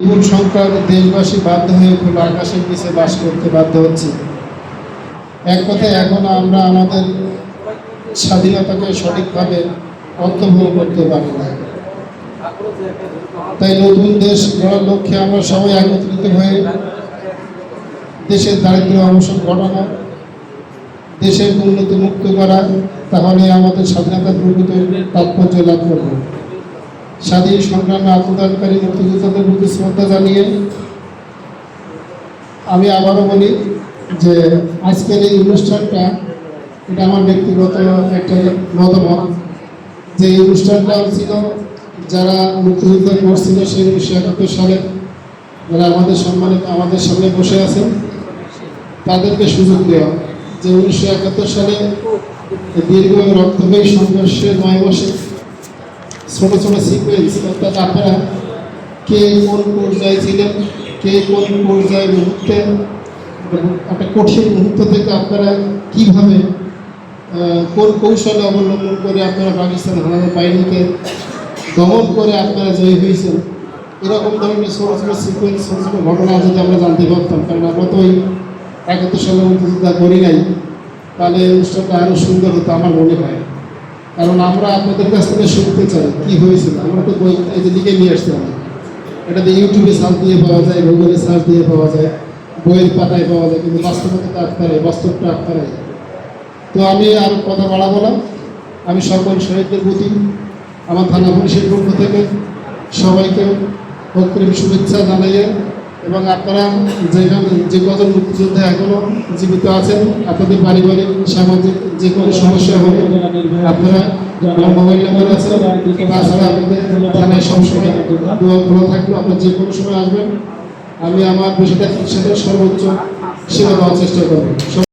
বিপুল সংখ্যার দেশবাসী বাধ্য হয়ে খোলা আকাশের নিচে বাস করতে বাধ্য হচ্ছে। এক কথায় এখন আমরা আমাদের স্বাধীনতাকে সঠিকভাবে অর্থবহ করতে পারি না। তাই নতুন দেশ গড়ার লক্ষ্যে আমরা সবাই একত্রিত হয়ে দেশের দারিদ্র অবসান ঘটানো দেশের উন্নতি মুক্ত করা তাহলে আমাদের স্বাধীনতার প্রকৃত তাৎপর্য লাভ করবে। স্বাধীন সংগ্রামে আত্মদানকারী মুক্তিযোদ্ধাদের প্রতি শ্রদ্ধা জানিয়ে আমি আবারও বলি যে আজকের এই অনুষ্ঠানটা, এটা আমার ব্যক্তিগত একটা মতামত যে এই অনুষ্ঠানটা ছিল যারা মুক্তিযুদ্ধ করছিল সেই উনিশশো একাত্তর সালে, যারা আমাদের সম্মানিত, আমাদের সামনে বসে আছেন তাদেরকে সুযোগ দেওয়া। যে উনিশশো একাত্তর সালে দীর্ঘ রক্তক্ষয়ী সংঘর্ষে নয় মাসে ছোট ছোট সিকুয়েন্স অর্থাৎ আপনারা কে কোন পর্যায়ে ছিলেন, কে কোন পর্যায়ে মুহূর্তে, একটা কঠিন মুহূর্ত থেকে আপনারা কীভাবে কোন কৌশল অবলম্বন করে আপনারা পাকিস্তান হানাদার বাহিনীকে দমন করে আপনারা জয়ী হয়েছেন? এরকম ধরনের ছোটো ছোটো সিকুয়েন্স ছোটো ছোটো ঘটনা যদি আমরা জানতে পারতাম, কারণ আমরা তো ওই একাত্তর সালে মুক্তিযোদ্ধা করি নাই, তাহলে অনুষ্ঠানটা আরও সুন্দর হতো, আমার মনে হয়। কারণ আমরা আপনাদের কাছ থেকে শুনতে চাই, কি হয়েছিল? আমরা তো বই এই লিখে নিয়ে আসতে হবে এটাতে ইউটিউবে সার্চ দিয়ে পাওয়া যায় গুগলে সার্চ দিয়ে পাওয়া যায়, বইয়ের পাতায় পাওয়া যায়, কিন্তু বাস্তবতা আটকারে বাস্তবটা আটকারে তো আমি আর কথা বাড়াবো না। আমি সকল শহীদদের প্রতি, আমার থানা পুলিশের পক্ষ থেকে সবাইকে অগ্রিম শুভেচ্ছা জানাইয়ে এবং আপনারা যেখানে যে কজন মুক্তিযোদ্ধা এখনও জীবিত আছেন, আপনাদের পারিবারিক, সামাজিক যে কোনো সমস্যা হবে আপনারা মোবাইল নাম্বার আছে তাছাড়া আপনাদের থানায় সবসময় ভালো থাকবে। আপনারা যে কোনো সময় আসবেন। আমি আমার বিষয়টা সাথে সর্বোচ্চ সেবা দেওয়ার চেষ্টা করব।